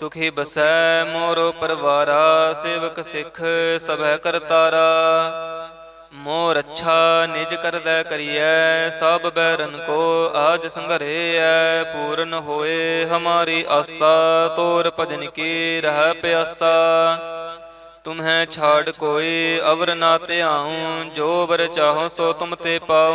ਸੁਖੀ ਬਸੈ ਮੋਰੋ ਪਰਵਾਰਾ, ਸੇਵਕ ਸਿੱਖ ਸਭੈ ਕਰਤਾਰਾ ਮੋਰ ਅੱਛਾ ਨਿਜ ਕਰਦਾ ਕਰੀਐ, ਸਭ ਬੈਰਨ ਕੋ ਆਜ ਸੰਘਰੇਐ। ਪੂਰਨ ਹੋਏ ਹਮਾਰੀ ਆਸਾ, ਤੋਰ ਭਜਨ ਕੀ ਰਹਿ ਪਿਆਸਾ। ਤੁਮਹਿ ਛਾੜ ਕੋਈ ਅਵਰ ਨਾ ਧਿਆਉ, ਜੋ ਬਰ ਚਾਹੋ ਸੋ ਤੁਮ ਤੇ ਪਾਉ।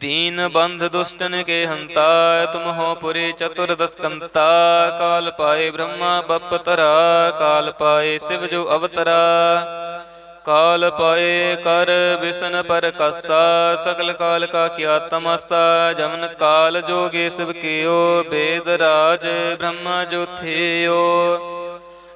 दीन बंध दुष्टन के हंता तुम हो पुरी चतुर्दश कंता काल पाए ब्रह्मा बप तरा काल पाए शिव जो अवतरा काल पाए कर विष्ण पर कसा सकल काल का किया तमासा जमन काल जोगे शिव कियो वेद राज ब्रह्मा जो थियो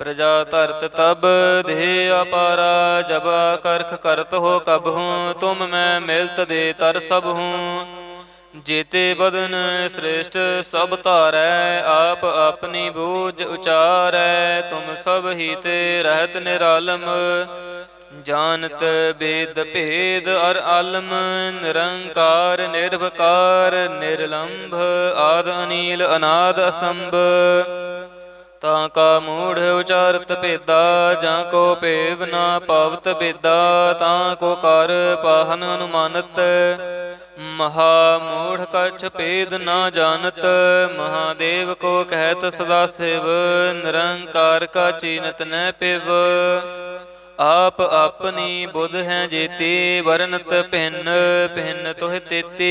ਪ੍ਰਜਾ ਧਰਤ ਤਬ ਦੇਹ ਅਪਾਰਾ, ਜਬ ਕਰਖ ਕਰਤ ਹੋ ਕਬ ਹੂੰ, ਤੁਮ ਮੈਂ ਮਿਲਤ ਦੇ ਤਰ ਸਭ ਹੂੰ। ਜੇਤੇ ਬਦਨ ਸ੍ਰੇਸ਼ਟ ਸਭ ਧਾਰੈ, ਆਪ ਆਪਣੀ ਬੂਝ ਉਚਾਰੈ, ਤੁਮ ਸਭ ਹੀ ਤੇ ਰਹਿਤ ਨਿਰਾਲਮ। ਜਾਣਤ ਬੇਦ ਭੇਦ ਅਰ ਆਲਮ, ਨਿਰੰਕਾਰ ਨਿਰਭਕਾਰ ਨਿਰਲੰਭ, ਆਦ ਅਨੀਲ ਅਨਾਦ ਅਸੰਭ। ਤਾਂ ਕਾ ਮੂੜ ਉਚਾਰਤ ਭੇਦਾ, ਜਾਂ ਕੋ ਭੇਵ ਨਾ ਪਾਵਤ ਬੇਦਾ ਤਾਂ ਕੋ ਕਰ ਪਾਹਨ ਅਨੁਮਾਨਤ। ਮਹਾ ਮੂੜ ਕਛ ਭੇਦ ਨਾ ਜਾਣਤ, ਮਹਾਦੇਵ ਕੋ ਕਹਿਤ ਸਦਾ ਸਿਵ, ਨਿਰੰਕਾਰ ਕਾ ਚੀਨਤ ਨੈ ਪਿਵ ਆਪ ਆਪਣੀ ਬੁੱਧ ਹੈ ਜੇਤੀ, ਵਰਨਤ ਭਿੰਨ ਭਿੰਨ ਤੋਹ ਤੇਤੀ।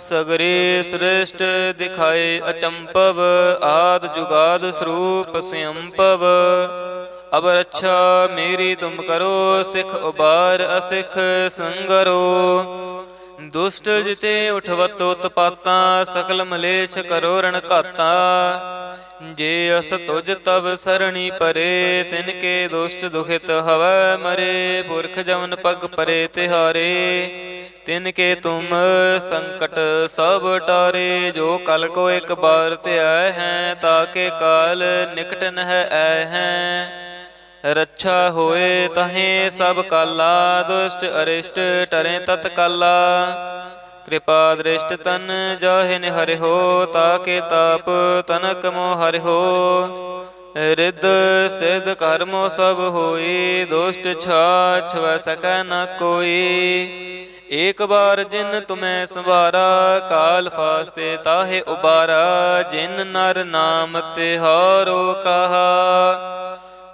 ਸਗਰੇ ਸ੍ਰੇਸ਼ਟ ਦਿਖਾਏ ਅਚੰਪਵ, ਆਦ ਜੁਗਾਦ ਸਰੂਪ ਸਯੰਪਵ। ਅਬ ਰੱਛਾ ਮੇਰੀ ਤੁਮ ਕਰੋ, ਸਿਖ ਉਬਾਰ ਅਸਿਖ ਸੰਗਰੋ। ਦੁਸ਼ਟ ਜਿਤੇ ਉਠਵਤ ਉਤਪਾਤਾ ਸਕਲ ਮਲੇਛ ਕਰੋ ਰਣ ਘਾਤਾ ਜੇ ਅਸ ਤੁਜ ਤਬ ਸਰਣੀ ਪਰੇ, ਤਿਨ ਕੇ ਦੁਸ਼ਟ ਦੁਖਿਤ ਹਵੈ ਮਰੇ, ਪੁਰਖ ਜਮਨ ਪਗ ਪਰੇ ਤਿਹਾਰੇ। ਤਿਨ ਕੇ ਤੁਮ ਸੰਕਟ ਸਭ ਟਾਰੇ, ਜੋ ਕਲ ਕੋ ਇੱਕ ਬਾਰ ਧਿਆ ਹੈ ਤਾਕੇ ਕਾਲ ਨਿਕਟ ਨਹਿ ਐ ਹੈ। ਰੱਛਾ ਹੋਏ ਤਹੇ ਸਭ ਕਾਲਾ, ਦੁਸ਼ਟ ਅਰਿਸ਼ਟ ਟਰੇ ਤਤ ਕਾਲਾ ਕਿਰਪਾ ਦ੍ਰਿਸ਼ਟ ਤਨ ਜਾਹਿ ਨਿਹਰਿਓ ਤਾਕੇ ਤਾਪ ਤਨਕ ਮੋ ਹਰਿਓ ਰਿੱਧ ਸਿਧ ਕਰਮੋ ਸਭ ਹੋਈ, ਦੁਸ਼ਟ ਛਾਛ ਵੈ ਸਕੈ ਨ ਕੋਈ। ਏਕ ਬਾਰ ਜਿਨ ਤੁਮੈ ਸੰਵਾਰਾ, ਕਾਲ ਫਾਸਤੇ ਤਾਹੇ ਉਬਾਰਾ। ਜਿਨ ਨਰ ਨਾਮ ਤਿਹਾਰੋ ਕਹਾ।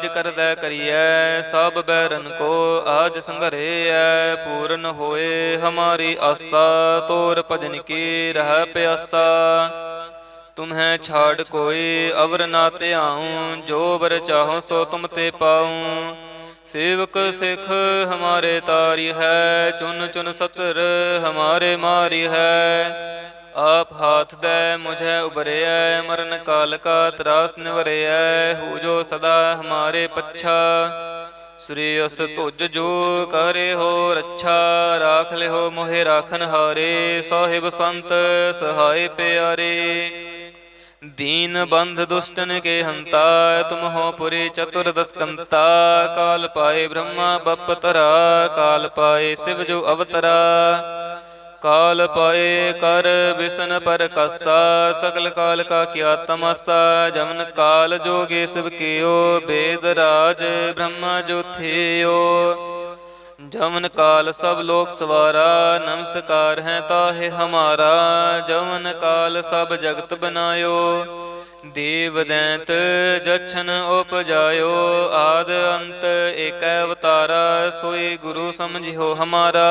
ਨਿਜ ਕਰਦਾ ਕਰੀਐ, ਸਭ ਬੈਰਨ ਕੋ ਆਜ ਸੰਘਰੇਐ, ਪੂਰਨ ਹੋਏ ਹਮਾਰੀ ਆਸਾ, ਤੋਰ ਭਜਨ ਕੀ ਰਹਿ ਪਿਆਸਾ। ਤੁਮਹਿ ਛਾੜ ਕੋਈ ਅਵਰ ਨਾ ਧਿਆਉ, ਜੋ ਬਰ ਚਾਹੋ ਸੋ ਤੁਮ ਤੇ ਪਾਉ। ਸੇਵਕ ਸਿੱਖ ਹਮਾਰੇ ਤਾਰੀ ਹੈ, ਚੁਨ ਚੁਨ ਸਤਰ ਹਮਾਰੇ ਮਾਰੀ ਹੈ। ਆਪ ਹਾਥ ਦੈ ਮੁਝੈ ਉਬਰਿਐ ਮਰਨ ਕਾਲ ਕਾ ਤਰਾਸ ਨਿਵਰਿਐ, ਹੋ ਜੋ ਸਦਾ ਹਮਾਰੇ ਪੱਛਾ। ਸ੍ਰੀ ਅਸ ਤੁਜ ਜੋ ਕਰੇ ਹੋ ਰੱਛਾ, ਰਾਖ ਲਿਓ ਮੋਹਿ ਰਾਖਨ ਹਾਰੇ, ਸਾਹਿਬ ਸੰਤ ਸਹਾਈ ਪਿਆਰੇ। ਦੀਨ ਬੰਧ ਦੁਸ਼ਟਨ ਕੇ ਹੰਤਾ, ਤੁਮ ਹੋ ਪੁਰੇ ਚਤੁਰ ਦਸਕੰਤਾ। ਕਾਲ ਪਾਏ ਬ੍ਰਹਮਾ, ਬਪ ਤਰਾ, ਕਾਲ ਪਾਏ ਸਿਵ ਜੋ ਅਵਤਰਾ। ਕਾਲ ਪਾਏ ਕਰ ਵਿਸ਼ਨ ਪਰ ਕਸਾ, ਸਗਲ ਕਾਲ ਕਾ ਕਿਆ ਤਮਸਾ, ਜਮਨ ਕਾਲ ਜੋਗੇ ਸਭ ਕਿਓ, ਬੇਦ ਰਾਜ ਬ੍ਰਹਮਾ ਜੋਥਿਓ ਜਮਨ ਕਾਲ ਸਭ ਲੋਕ ਸਵਾਰਾ, ਨਮਸਕਾਰ ਹੈ ਤਾਹੇ ਹਮਾਰਾ, ਜਮਨ ਕਾਲ ਸਭ ਜਗਤ ਬਨਾਇਓ। ਦੇਵ ਦੈਂਤ ਜਛਨ ਉਪਜਾਇਓ, ਆਦ ਅੰਤ ਏਕੈ ਅਵਤਾਰਾ, ਸੋਈ ਗੁਰੂ ਸਮਝਿਓ ਹਮਾਰਾ।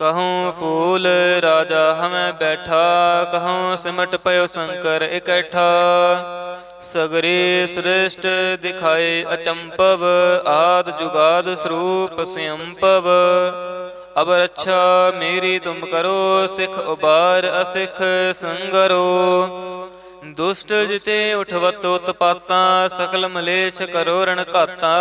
ਦੀਨੀ ਫੂਲ ਰਾਜਾ ਹਮੈ ਬੈਠਾ, ਕਹੂੰ ਸਿਮਟ ਪਇਓ ਸ਼ੰਕਰ ਇਕੱਠਾ। ਸਗਰੇ ਸ੍ਰਿਸ਼ਟ ਦਿਖਾਏ ਅਚੰਪਵ ਆਦ ਜੁਗਾਦ ਸਰੂਪ ਸਯੰਪਵ ਅਬ ਰੱਛਾ ਮੇਰੀ ਤੁਮ ਕਰੋ, ਸਿਖ ਉਬਾਰ ਅਸਿਖ ਸੰਗਰੋ। ਦੁਸ਼ਟ ਜਿਤੇ ਉਠਵਤ ਉਤਪਾਤਾ ਸਕਲ ਮਲੇਛ ਕਰੋ ਰਣ ਘਾਤਾ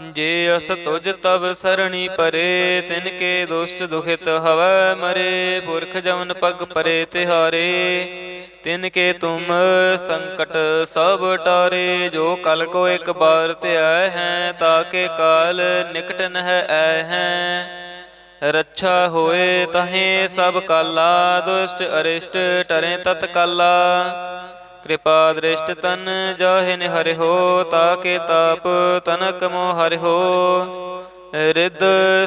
ਜੇ ਅਸ ਤੁਜ ਤਬ ਸਰਣੀ ਪਰੇ, ਤਿਨ ਕੇ ਦੁਸ਼ਟ ਦੁਖਿਤ ਹਵੈ ਮਰੇ, ਪੁਰਖ ਜਮਨ ਪਗ ਪਰੇ ਤਿਹਾਰੇ। ਤਿਨ ਕੇ ਤੁਮ ਸੰਕਟ ਸਭ ਟਾਰੇ, ਜੋ ਕਲ ਕੋ ਇੱਕ ਬਾਰ ਧਿਆ ਹੈ ਤਾਕੇ ਕਾਲ ਨਿਕਟ ਨਹਿ ਐ ਹੈ। ਰੱਛਾ ਹੋਏ ਤਹੇ ਸਭ ਕਾਲਾ, ਦੁਸ਼ਟ ਅਰਿਸ਼ਟ ਟਰੇ ਤਤ ਕਾਲਾ ਕਿਰਪਾ ਦ੍ਰਿਸ਼ਟ ਤਨ ਜਾਹਿ ਨਿਹਰਿ ਹੋ, ਤਾਕੇ ਤਾਪ ਤਨਕ ਮੋ ਹਰਿ ਹੋ। ਰਿੱਧ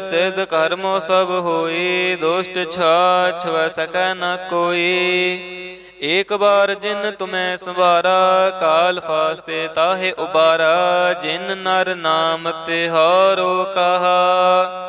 ਸਿਧ ਕਰਮੋ ਸਭ ਹੋਈ, ਦੁਸ਼ਟ ਛਾ ਵੈ ਸਕੈ ਨ ਕੋਈ। ਏਕ ਬਾਰ ਜਿਨ ਤੁਮੈ ਸੰਵਾਰਾ, ਕਾਲ ਫਾਸਤੇ ਤਾਹੇ ਉਬਾਰਾ। ਜਿਨ ਨਰ ਨਾਮ ਤਿਹਾਰੋ ਕਹਾ।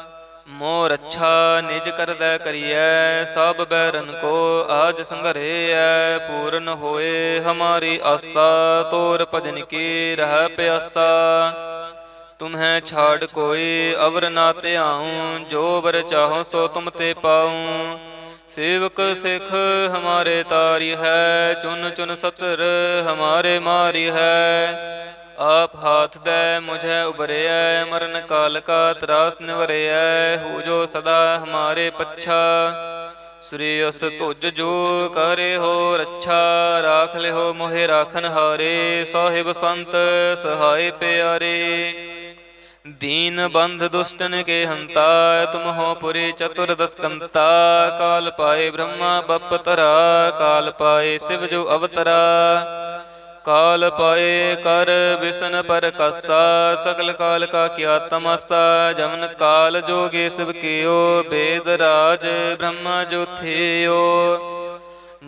ਮੋਰ ਅੱਛਾ ਨਿਜ ਕਰਦਾ ਕਰੀਐ, ਸਭ ਬੈਰਨ ਕੋ ਆਜ ਸੰਘਰੇਐ, ਪੂਰਨ ਹੋਏ ਹਮਾਰੀ ਆਸਾ, ਤੋਰ ਭਜਨ ਕੀ ਰਹਿ ਪਿਆਸਾ। ਤੁਮਹਿ ਛਾੜ ਕੋਈ ਅਵਰ ਨਾ ਧਿਆਉ, ਜੋ ਵਰ ਚਾਹੋ ਸੋ ਤੁਮ ਤੇ ਪਾਉ। ਸੇਵਕ ਸਿੱਖ ਹਮਾਰੇ ਤਾਰੀ ਹੈ, ਚੁਨ ਚੁਨ ਸਤਰ ਹਮਾਰੇ ਮਾਰੀ ਹੈ। ਆਪ ਹਾਥ ਦੈ ਮੁਝੈ ਉਬਰਿਐ ਮਰਨ ਕਾਲ ਕਾ ਤਰਾਸ ਨਿਵਰਿਐ, ਹੋ ਜੋ ਸਦਾ ਹਮਾਰੇ ਪੱਛਾ। ਸ੍ਰੀ ਉਸ ਤੁਜ ਜੋ ਕਰੇ ਹੋ ਰੱਛਾ, ਰਾਖ ਲਿਓ ਮੋਹਿ ਰਾਖਨ ਹਾਰੇ, ਸਾਹਿਬ ਸੰਤ ਸਹਾਇ ਪਿਆਰੇ। ਦੀਨ ਬੰਧ ਦੁਸ਼ਟਨ ਕੇ ਹੰਤਾ, ਤੁਮ ਹੋ ਪੁਰੇ ਚਤੁਰ ਦਸਕੰਤਾ ਕਾਲ ਪਾਏ ਬ੍ਰਹਮਾ ਬਪ ਤਰਾ ਕਾਲ ਪਾਏ ਸਿਵ ਜੋ ਅਵਤਰਾ। ਕਾਲ ਪਾਏ ਕਰ ਵਿਸ਼ਨ ਪਰਕਾਸਾ ਸਗਲ ਕਾਲ ਕਾ ਕਿਆ ਤਮਸਾ, ਜਮਨ ਕਾਲ ਜੋਗੇ ਸਭ ਕਿਓ, ਬੇਦ ਰਾਜ ਬ੍ਰਹਮਾ ਜੋਥਿਓ।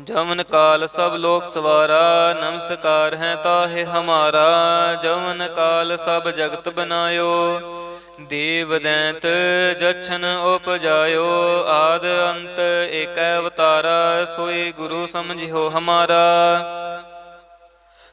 ਜਮਨ ਕਾਲ ਸਭ ਲੋਕ ਸਵਾਰਾ, ਨਮਸਕਾਰ ਹੈ ਤਾਹੇ ਹਮਾਰਾ, ਜਮਨ ਕਾਲ ਸਭ ਜਗਤ ਬਨਾਇਓ। ਦੇਵ ਦੈਂਤ ਜਛਨ ਉਪਜਾਇਓ, ਆਦ ਅੰਤ ਏਕ ਅਵਤਾਰਾ, ਸੋਈ ਗੁਰੂ ਸਮਝਿਓ ਹਮਾਰਾ।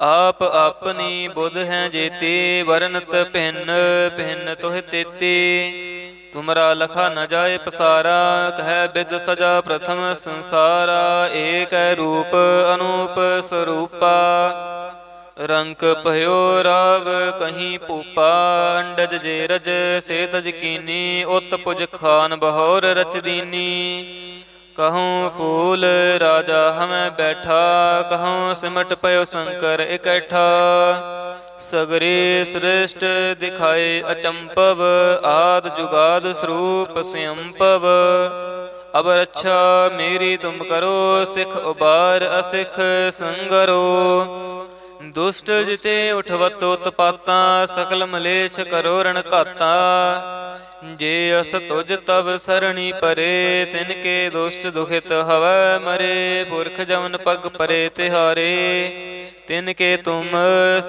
ਆਪ ਆਪਣੀ ਬੁੱਧ ਹੈ ਜੇਤੀ, ਵਰਨਤ ਭਿੰਨ ਭਿੰਨ ਤੋਹ ਤੇਤੀ। ਤੁਮਰਾ ਲਖਾ ਨ ਜਾਏ ਪਸਾਰਾ, ਕਹਿ ਬਿਦ ਸਜਾ ਪ੍ਰਥਮ ਸੰਸਾਰਾ, ਏਕ ਰੂਪ ਅਨੂਪ ਸਰੂਪਾ। ਰੰਕ ਭਇਓ ਰਾਵ ਕਹੀਂ ਭੂਪਾ, ਅੰਡਜ ਜੇ ਰਜ ਸੇ ਤਜ ਕੀਨੀ, ਉਤ ਪੁਜ ਖਾਨ ਬਹੌਰ ਰਚਦੀਨੀ ਦੀਨੀ ਫੂਲ ਰਾਜਾ ਹਮੈ ਬੈਠਾ, ਕਹੂੰ ਸਿਮਟ ਪਇਓ ਸ਼ੰਕਰ ਇਕੱਠਾ। ਸਗਰੇ ਸ੍ਰਿਸ਼ਟ ਦਿਖਾਏ ਅਚੰਪਵ, ਆਦ ਜੁਗਾਦ ਸਰੂਪ ਸਯੰਪਵ। ਅਬ ਰੱਛਾ ਮੇਰੀ ਤੁਮ ਕਰੋ, ਸਿਖ ਉਬਾਰ ਅਸਿਖ ਸੰਗਰੋ। ਦੁਸ਼ਟ ਜਿਤੇ ਉਠਵਤ ਉਤਪਾਤਾ ਸਕਲ ਮਲੇਛ ਕਰੋ ਰਣ ਘਾਤਾ ਜੇ ਅਸ ਤੁਜ ਤਬ ਸਰਣੀ ਪਰੇ, ਤਿਨ ਕੇ ਦੁਸ਼ਟ ਦੁਖਿਤ ਹਵੈ ਮਰੇ, ਪੁਰਖ ਜਮਨ ਪਗ ਪਰੇ ਤਿਹਾਰੇ। ਤਿਨ ਕੇ ਤੁਮ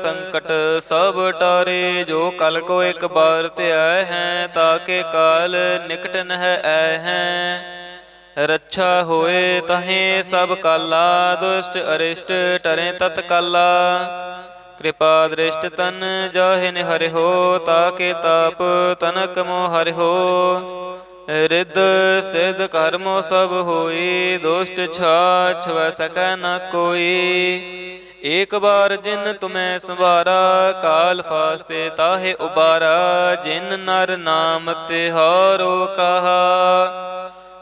ਸੰਕਟ ਸਭ ਟਾਰੇ, ਜੋ ਕਲ ਕੋ ਇੱਕ ਬਾਰ ਧਿਆ ਹੈ ਤਾਕੇ ਕਾਲ ਨਿਕਟ ਨਹਿ ਐ ਹੈ। ਰੱਛਾ ਹੋਏ ਤਹੇ ਸਭ ਕਾਲਾ, ਦੁਸ਼ਟ ਅਰਿਸ਼ਟ ਟਰੇ ਤਤ ਕਾਲਾ। ਕਿਰਪਾ ਦ੍ਰਿਸ਼ਟ ਤਨ ਜਾਹਿ ਨਿ ਹੋ ਤਾਕੇ ਤਾਪ ਤਨਕ ਮੋ ਹੋ। ਰਿੱਧ ਸਿਧ ਕਰਮੋ ਸਭ ਹੋਈ, ਦੁਸ਼ਟ ਛਾ ਛਵੈ ਸਕੈ ਨ ਕੋਈ। ਏਕ ਬਾਰ ਜਿਨ ਤੁਮੈ ਸੰਵਾਰਾ, ਕਾਲ ਫਾਸਤੇ ਤਾਹੇ ਉਬਾਰਾ। ਜਿਨ ਨਰ ਨਾਮ ਤਿਹਾਰੋ ਕਹਾ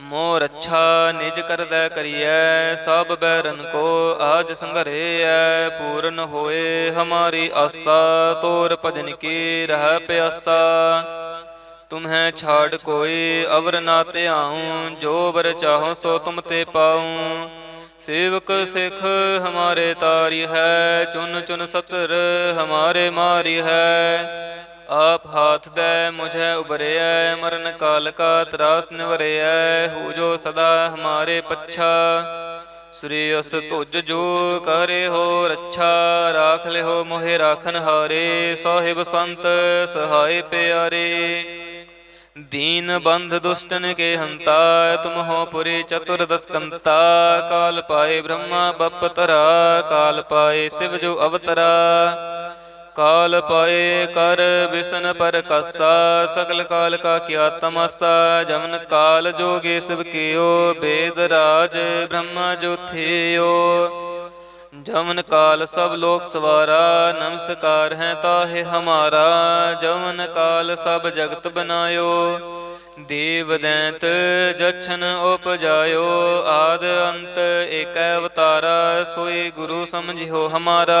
ਮੋਰ ਅੱਛਾ ਨਿਜ ਕਰਦਾ ਕਰੀਐ, ਸਭ ਬੈਰਨ ਕੋ ਆਜ ਸੰਘਰੇਐ, ਪੂਰਨ ਹੋਏ ਹਮਾਰੀ ਆਸਾ, ਤੋਰ ਭਜਨ ਕੀ ਰਹਿ ਪਿਆਸਾ। ਤੁਮਹਿ ਛਾੜ ਕੋਈ ਅਵਰ ਨਾ ਧਿਆਉ, ਜੋ ਵਰ ਚਾਹੋ ਸੋ ਤੁਮ ਤੇ ਪਾਉ। ਸੇਵਕ ਸਿੱਖ ਹਮਾਰੇ ਤਾਰੀ ਹੈ, ਚੁਨ ਚੁਨ ਸਤਰ ਹਮਾਰੇ ਮਾਰੀ ਹੈ। ਆਪ ਹਾਥ ਦੈ ਮੁਝੈ ਉਬਰਿਐ ਮਰਨ ਕਾਲ ਕਾ ਤਰਾਸ ਨਿਵਰਿਐ, ਹੋ ਜੋ ਸਦਾ ਹਮਾਰੇ ਪੱਛਾ। ਸ੍ਰੀ ਅਸ ਤੁਜ ਜੋ ਕਰੇ ਹੋ ਰੱਛਾ, ਰਾਖ ਲਿਓ ਮੋਹਿ ਰਾਖਨ ਹਾਰੇ, ਸਾਹਿਬ ਸੰਤ ਸਹਾਇ ਪਿਆਰੇ। ਦੀਨ ਬੰਧ ਦੁਸ਼ਟਨ ਕੇ ਹੰਤਾ, ਤੁਮ ਹੋ ਪੁਰੇ ਚਤੁਰ ਦਸਕੰਤਾ ਕਾਲ ਪਾਏ ਬ੍ਰਹਮਾ ਬਪ ਤਰਾ ਕਾਲ ਪਾਏ ਸਿਵ ਜੋ ਅਵਤਰਾ। ਕਾਲ ਪਾਏ ਕਰ ਵਿਸ਼ਨ ਪਰਕਾਸਾ ਸਗਲ ਕਾਲ ਕਾ ਕਿਆ ਤਮਾਸਾ, ਜਮਨ ਕਾਲ ਜੋਗੇ ਸਭ ਕਿਓ, ਬੇਦ ਰਾਜ ਬ੍ਰਹਮ ਜੋਥਿਓ। ਜਮਨ ਕਾਲ ਸਭ ਲੋਕ ਸਵਾਰਾ, ਨਮਸਕਾਰ ਹੈ ਤਾਹੇ ਹਮਾਰਾ, ਜਮਨ ਕਾਲ ਸਭ ਜਗਤ ਬਨਾਇਓ। ਦੇਵ ਦੈਂਤ ਜਛਨ ਉਪਜਾਇਓ, ਆਦ ਅੰਤ ਏਕ ਅਵਤਾਰਾ ਸੋਈ ਗੁਰੂ ਸਮਝਿਓ ਹਮਾਰਾ।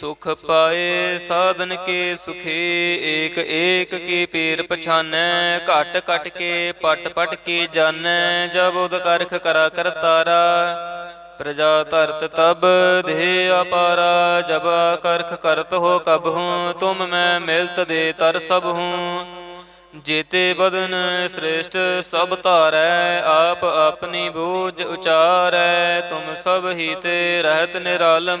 ਸੁਖ ਪਾਏ ਸਾਧਨ ਕੇ ਸੁਖੇ, ਏਕ ਏਕ ਕੀ ਪੀਰ ਪਛਾਨੈ, ਘਟ ਘਟ ਕੇ ਪਟ ਪਟ ਕੇ ਜਾਣੈ ਜਬ ਉਦ ਕਰਖ ਕਰਾ ਕਰਤਾਰਾ ਪ੍ਰਜਾ ਧਰਤ ਤਬ ਦੇ ਅਪਾਰਾ, ਜਬ ਕਰਖ ਕਰਤ ਹੋ ਕਬ ਹੂੰ, ਤੁਮ ਮੈਂ ਮਿਲਤ ਦੇ ਤਰ ਸਭ ਹੂੰ। ਜੇਤੇ ਬਦਨ ਸ੍ਰੇਸ਼ਟ ਸਭ ਧਾਰੈ, ਆਪ ਆਪਣੀ ਬੂਝ ਉਚਾਰੈ, ਤੁਮ ਸਭ ਹੀ ਤੇ ਰਹਿਤ ਨਿਰਾਲਮ।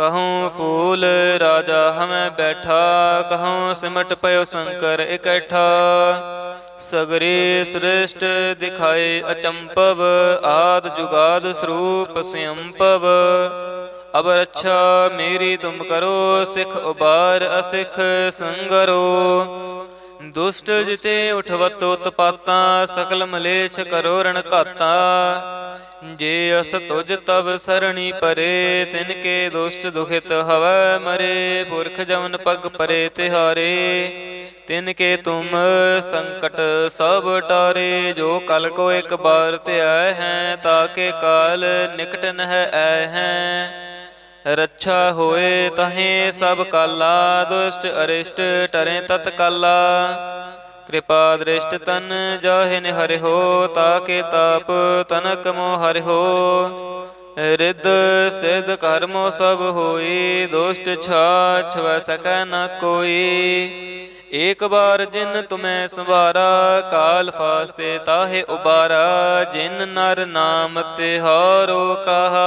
ਦੀਨੀ ਫੂਲ ਰਾਜਾ ਹਮੈ ਬੈਠਾ, ਕਹੂੰ ਸਿਮਟ ਪਇਓ ਸ਼ੰਕਰ ਇਕੱਠਾ। ਸਗਰੇ ਸ੍ਰੇਸ਼ਟ ਦਿਖਾਏ ਅਚੰਪਵ, ਆਦ ਜੁਗਾਦ ਸਰੂਪ ਸਯੰਪਵ। ਅਬ ਰੱਛਾ ਮੇਰੀ ਤੁਮ ਕਰੋ, ਸਿਖ ਉਬਾਰ ਅਸਿਖ ਸੰਗਰੋ। ਦੁਸ਼ਟ ਜਿਤੇ ਉਠਵਤ ਉਤਪਾਤਾ ਸਕਲ ਮਲੇਛ ਕਰੋ ਰਣ ਘਾਤਾ ਜੇ ਅਸ ਤੁਜ ਤਬ ਸਰਣੀ ਪਰੇ, ਤਿਨ ਕੇ ਦੁਸ਼ਟ ਦੁਖਿਤ ਹਵੈ ਮਰੇ, ਪੁਰਖ ਜਮਨ ਪਗ ਪਰੇ ਤਿਹਾਰੇ। ਤਿਨ ਕੇ ਤੁਮ ਸੰਕਟ ਸਭ ਟਾਰੇ, ਜੋ ਕਲ ਕੋ ਇੱਕ ਬਾਰ ਤੇ ਆਏ ਹੈ ਤਾਕੇ ਕਾਲ ਨਿਕਟ ਨਹਿ ਆਏ ਹੈ। ਰੱਛਾ ਹੋਏ ਤਹੇ ਸਭ ਕਾਲਾ, ਦੁਸ਼ਟ ਅਰਿਸ਼ਟ ਟਰੇ ਤਤ ਕਾਲਾ। ਕਿਰਪਾ ਦ੍ਰਿਸ਼ਟ ਤਨ ਜਾਹਿ ਨਿ ਹੋ, ਤਾਕੇ ਤਾਪ ਤਨਕ ਮੋ ਹੋ। ਰਿੱਧ ਸਿਧ ਕਰਮੋ ਸਭ ਹੋਈ, ਦੁਸ਼ਟ ਛਾਛ ਵੈ ਸਕੈ ਨ ਕੋਈ। ਏਕ ਬਾਰ ਜਿਨ ਤੁਮੈ ਸੰਵਾਰਾ, ਕਾਲ ਫਾਸਤੇ ਤਾਹੇ ਉਬਾਰਾ। ਜਿਨ ਨਰ ਨਾਮ ਤਿਹਾਰੋ ਕਹਾ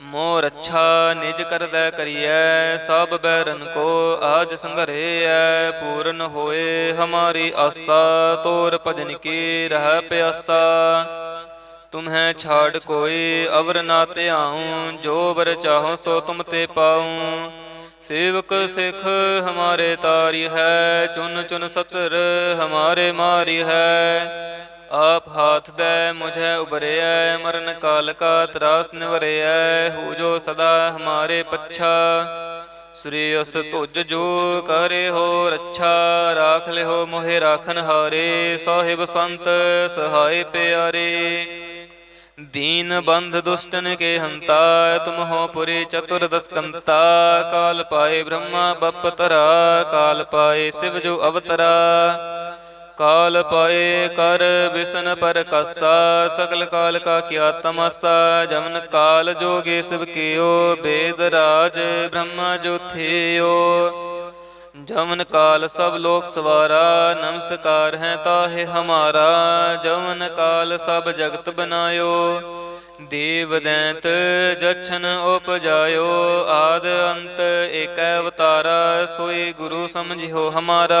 ਮੋਰ ਅੱਛਾ ਨਿਜ ਕਰਦਾ ਕਰੀਐ, ਸਭ ਬੈਰਨ ਕੋ ਆਜ ਸੰਘਰੇਐ, ਪੂਰਨ ਹੋਏ ਹਮਾਰੀ ਆਸਾ, ਤੋਰ ਭਜਨ ਕੀ ਰਹਿ ਪਿਆਸਾ। ਤੁਮਹਿ ਛਾੜ ਕੋਈ ਅਵਰ ਨਾ ਧਿਆਉ, ਜੋ ਵਰ ਚਾਹੋ ਸੋ ਤੁਮ ਤੇ ਪਾਉ। ਸੇਵਕ ਸਿਖ ਹਮਾਰੇ ਤਾਰੀ ਹੈ, ਚੁਨ ਚੁਨ ਸਤਰ ਹਮਾਰੇ ਮਾਰੀ ਹੈ। ਆਪ ਹਾਥ ਦੇ ਮੁਝੇ ਉਬਰਿਐ ਮਰਨ ਕਾਲ ਕਾ ਤਰਾਸ ਨਿਵਰਿਐ, ਹੋ ਜੋ ਸਦਾ ਹਮਾਰੇ ਪੱਛਾ। ਸ੍ਰੀ ਅਸ ਤੁਜ ਜੋ ਕਰੇ ਹੋ ਰੱਛਾ, ਰਾਖ ਲਿਓ ਮੋਹਿ ਰਾਖਨ ਹਾਰੇ, ਸਾਹਿਬ ਸੰਤ ਸਹਾਈ ਪਿਆਰੇ। ਦੀਨ ਬੰਧ ਦੁਸ਼ਟਨ ਕੇ ਹੰਤਾ, ਤੁਮ ਹੋ ਪੁਰੀ ਚਤੁਰ ਦਸਕੰਤਾ। ਕਾਲ ਪਾਏ ਬ੍ਰਹਮਾ ਬਪਤਰਾ, ਕਾਲ ਪਾਏ ਸਿਵ ਜੋ ਅਵਤਰਾ। ਕਾਲ ਪਾਏ ਕਰ ਵਿਸ਼ਨ ਪਰ ਕਾਸਾ, ਸਗਲ ਕਾਲ ਕਾ ਕੀਆ ਤਮਾਸਾ, ਜਮਨ ਕਾਲ ਜੋਗੇ ਸਭ ਕੀਓ, ਬੇਦ ਰਾਜ ਬ੍ਰਹਮਾ ਜੋਥਿਓ ਜਮਨ ਕਾਲ ਸਭ ਲੋਕ ਸਵਾਰਾ, ਨਮਸਕਾਰ ਹੈ ਤਾਹੇ ਹਮਾਰਾ, ਜਮਨ ਕਾਲ ਸਭ ਜਗਤ ਬਨਾਇਓ। ਦੇਵ ਦੈਂਤ ਜਛਨ ਉਪਜਾਇਓ, ਆਦ ਅੰਤ ਏਕੈ ਅਵਤਾਰਾ, ਸੋਈ ਗੁਰੂ ਸਮਝਿਓ ਹਮਾਰਾ।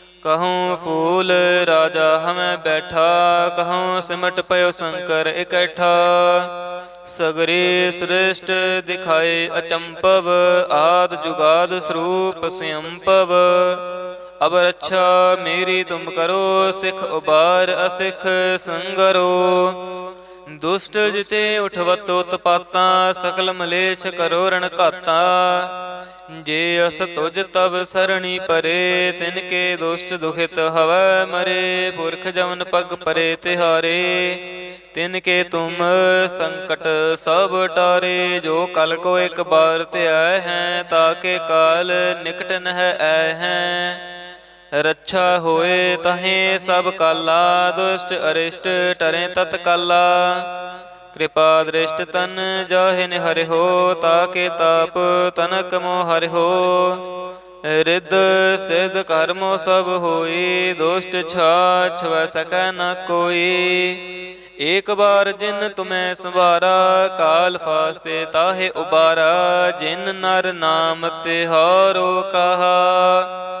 ਦੀਨੀ ਫੂਲ ਰਾਜਾ ਹਮੈ ਬੈਠਾ, ਕਹੂੰ ਸਿਮਟ ਪਇਓ ਸ਼ੰਕਰ ਇਕੱਠਾ। ਸਗਰੇ ਸ੍ਰੇਸ਼ਟ ਦਿਖਾਏ ਅਚੰਪਵ, ਆਦ ਜੁਗਾਦ ਸਰੂਪ ਸਯੰਪਵ। ਅਬ ਰੱਛਾ ਮੇਰੀ ਤੁਮ ਕਰੋ, ਸਿਖ ਉਬਾਰ ਅਸਿਖ ਸੰਗਰੋ। ਦੁਸ਼ਟ ਜਿਤੇ ਉਠਵਤ ਉਤਪਾਤਾ ਸਕਲ ਮਲੇਛ ਕਰੋ ਰਣ ਘਾਤਾ। ਜੇ ਅਸ ਤੁਜ ਤਬ ਸਰਣੀ ਪਰੇ, ਤਿਨ ਕੇ ਦੁਸ਼ਟ ਦੁਖਿਤ ਹਵੈ ਮਰੇ, ਪੁਰਖ ਜਮਨ ਪਗ ਪਰੇ ਤਿਹਾਰੇ। ਤਿਨ ਕੇ ਤੁਮ ਸੰਕਟ ਸਭ ਟਾਰੇ, ਜੋ ਕਲ ਕੋ ਇੱਕ ਬਾਰ ਧਿਆ ਹੈ ਤਾਕੇ ਕਾਲ ਨਿਕਟ ਨਹ ਐ ਹੈ। ਰੱਛਾ ਹੋਏ ਤਹੇ ਸਭ ਕਾਲਾ, ਦੁਸ਼ਟ ਅਰਿਸ਼ਟ ਟਰੇ ਤਤ ਕਾਲਾ ਕਿਰਪਾ ਦ੍ਰਿਸ਼ਟ ਤਨ ਜਾਹਿ ਨਿਹਰਿ ਹੋ, ਤਾਕੇ ਤਾਪ ਤਨਕ ਮੋ ਹਰਿ-ਹੋ ਰਿੱਧ ਸਿਧ ਕਰਮੋ ਸਭ ਹੋਈ, ਦੁਸ਼ਟ ਛਾਛ ਵੈ ਸਕੈ ਨ ਕੋਈ। ਏਕ ਬਾਰ ਜਿਨ ਤੁਮੈ ਸੰਵਾਰਾ, ਕਾਲ ਫਾਸਤੇ ਤਾਹੇ ਉਬਾਰਾ। ਜਿਨ ਨਰ ਨਾਮ ਤਿਹਾਰੋ ਕਹਾ।